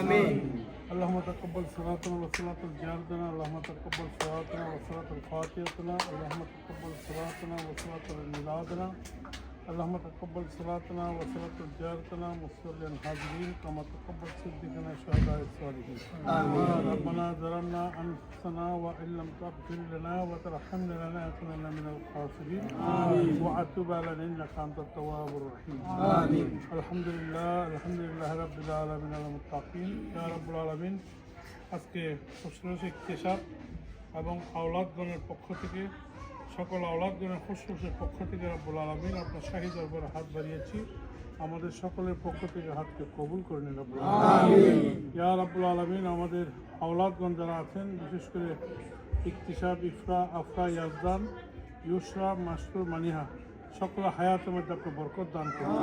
آمين. اللهم تقبل صلاتنا وصلاة الجاردنا اللهم تقبل صلاتنا وصلاة الفاتحتنا اللهم تقبل صلاتنا وصلاة الميلادنا اللهم تقبل صلاتنا وصلاة الجاردنا مصلي الحاضرين كما تقبل صديقنا شهداء الصالحين آمين ربنا ظلمنا أنفسنا وإن لم تغفر لنا وترحمنا لنكونن من الخاسرين آمين وأتوب علينا إنك أنت التواب الرحيم آمين الحمد لله الحمد لله رب العالمين المتقين يا رب العالمين আজকে ফুসফুস ইকতেসাব এবং আওলাদগণের পক্ষ থেকে সকল আওলাদগণের ফুসফুসের পক্ষ থেকে রব্বুল আলমিন আপনার শাহী দরবারে হাত বাড়িয়েছি। আমাদের সকলের পক্ষ থেকে হাতকে কবুল করে নিন রব্বুল ইয়া রব্বুল আলমিন আমাদের আওলাদগণ যারা আছেন বিশেষ করে ইকতিসাব ইফরা আফরা ইয়াজদান ইউসরা মাসরুর মানিহা সকল হায়াতের মধ্যে আপনি বরকত দান করুন।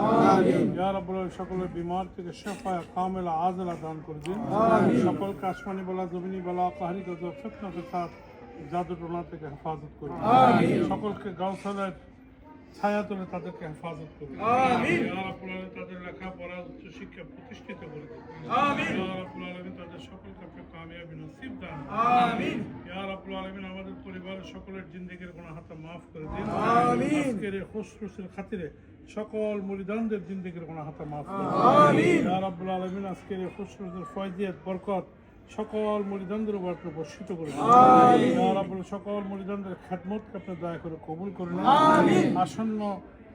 ইয়া রাব্বুল সকলের বিমার থেকে শেফা কামেলা আজলা দান করে দিন। সকল কাশমানি বলা জমিনি বলা কাহারি গজব ফিতনা ফিসাদ জাদু টোনা থেকে হেফাজত করুন। সকলকে গাউসালের ছায়া তুলে তাদেরকে হেফাজত করুন। আলামিন তাদের লেখাপড়া উচ্চ শিক্ষা প্রতিষ্ঠিত করে আলামিন তাদের সকলকে আপনি কামিয়াবি নসিব দান করুন। ইয়া রাব্বুল আলামিন আমাদের পরিবারের সকলের জিন্দেগির গুনাহ হাতা মাফ করে দিন। আজকের এই খুশরুসের খাতিরে সকল মুরিদানদের জিন্দেগির গুনাহ হাতা মাফ করে দিন। ইয়া রাব্বুল আলামিন আজকের এই খুশরুসের ফয়দিয়াত বরকত সকল মুরিদানদের উপর আপনি বর্ষিত করে দিন। সকল মুরিদানদের খেদমতকে আপনি দয়া করে কবুল করে নিন। আসন্ন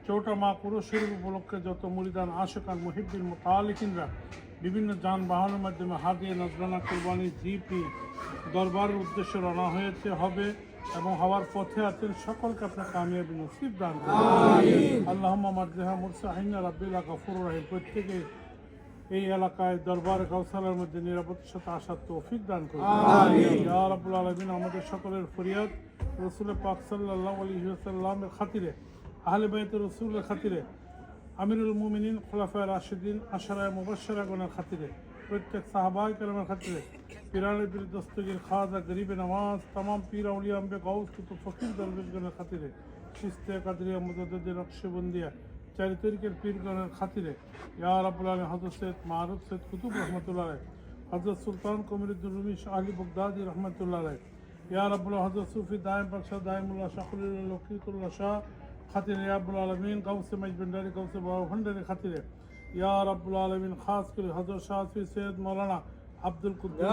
চৌটা মা পুরুষের উপলক্ষে যত মরিদান আশেকান মুহিদ্দিন মোতালিকিনরা বিভিন্ন যানবাহনের মাধ্যমে হাদিয়ে নজরানা কুরবানি জিপি দরবারের উদ্দেশ্যে রওনা হয়েছে হবে এবং হওয়ার পথে আছেন সকলকে আপনার কামিয়াবি নসিব দান করুন। আল্লাহ মারজেহা মুরসাহিনা রাব্বিল্লা গফুর রাহিম। প্রত্যেকে এই এলাকায় দরবার কাউসালের মধ্যে নিরাপত্তার সাথে আসার তৌফিক দান করুন। ইয়া রাব্বুল আলামিন আমাদের সকলের ফরিয়াদ রসুল পাক সাল্লাল্লাহু আলাইহি ওয়াসাল্লামের খাতিরে আহলে বাইত রসুলের খাতিরে আমিরুল মুমিনিন খোলাফায় রাশিদিন আশারায় মুবাশশারাগণের খাতিরে প্রত্যেক সাহাবাই কেরামের খাতিরে পিরানের বীর দস্তগীর খাজা গরিবে নামাজ তামাম পীর আউলিয়া আম্বে গাউস ফকির দরবেশগণের খাতিরে শিস্তে কাদরিয়া মুজাদ্দিদ নকশবন্দিয়া চারি তরিকের পীরগণের খাতিরে। ইয়া রাব্বুল আলামিন হযরত সৈয়দ মারুফ সৈয়দ কুতুব রহমাতুল্লাহ আলাইহি হযরত সুলতান কমিরুদ্দিন রুমি শাহ আলী বগদাদি রহমাতুল্লাহ আলাইহি ইয়া হযরত সুফি দায়েম বাদশাহ দায়েমুল্লাহ শাহুল লকিতুল্লাহ শাহ খাতিরে ইয়া রাব্বুল আলামিন গাউসে মজবন্ডারি গাউসে বাবা ভন্ডারি খাতিরে। ইয়া রাব্বুল আলামিন খাস করে হযরত শাহি সৈয়দ মাওলানা আব্দুল কুদ্দুস।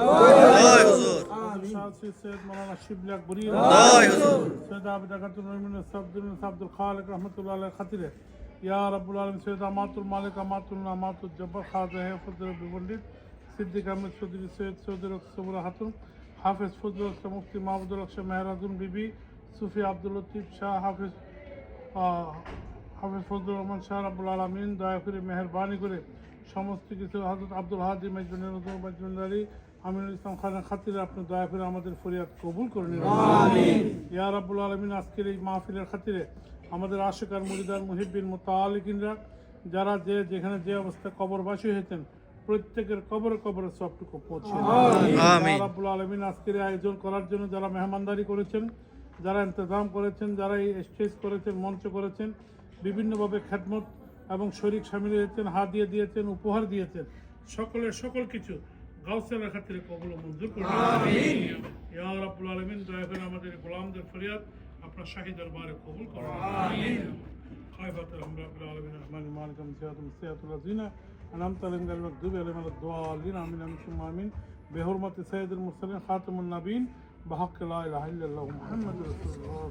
আব্দুল খালিক রহমতুল্লাহ খাতিরে। ইয়া রাব্বুল আলামিন সৈয়দ আমাতুল মালিক আমাতুল আমাতুল জব্বার খাজা হে ফজল পণ্ডিত সিদ্দিক আহমেদ চৌধুরী সৈয়দ চৌধুরী সবুরা খাতুন হাফেজ ফজল আখতার মুফতি মাহমুদুল আকশা মেহরাজুন বিবি সুফি আব্দুল লতিফ শাহ হাফেজ হাফেজ ফজলুর রহমান শাহ আলমিন দয়া করে মেহরবানি করে সমস্ত কিছু হজরত আব্দুল হাদি মজবুল্লারি আমিনুল ইসলাম খানের খাতিরে আপনি দয়া করে আমাদের ফরিয়াদ কবুল করে নিন। ইয়া রাব্বুল আলমিন আজকের এই মাহফিলের খাতিরে আমাদের আশেকার মুরিদার মুহিবিন মোতালিকিনরা যারা যে যেখানে যে অবস্থায় কবরবাসী হয়েছেন প্রত্যেকের কবরে কবরে সবটুকু পৌঁছে রাব্বুল আলমিন আজকের আয়োজন করার জন্য যারা মেহমানদারি করেছেন যারা ইন্তজাম করেছেন যারা এই স্টেজ করেছেন মঞ্চ করেছেন বিভিন্নভাবে খ্যাতমত এবং শরীর সামিল হয়েছেন হাত দিয়ে দিয়েছেন উপহার দিয়েছেন সকলের সকল কিছু গাউসের খাতিরে কবল মঞ্জুর করে ইয়া রাব্বুল আলামিন দয়া করে আমাদের গোলামদের ফরিয়াদ আপনার শাহী দরবারে কবুল করুন আমিন خيبة الحمد رب العالمين الرحمن المالك من سيادة من سيادة الذين أنعمت عليهم غير المغضوب عليهم ولا الضالين آمين آمين ثم آمين بحرمة سيد المرسلين خاتم النبيين بحق لا إله إلا الله محمد رسول الله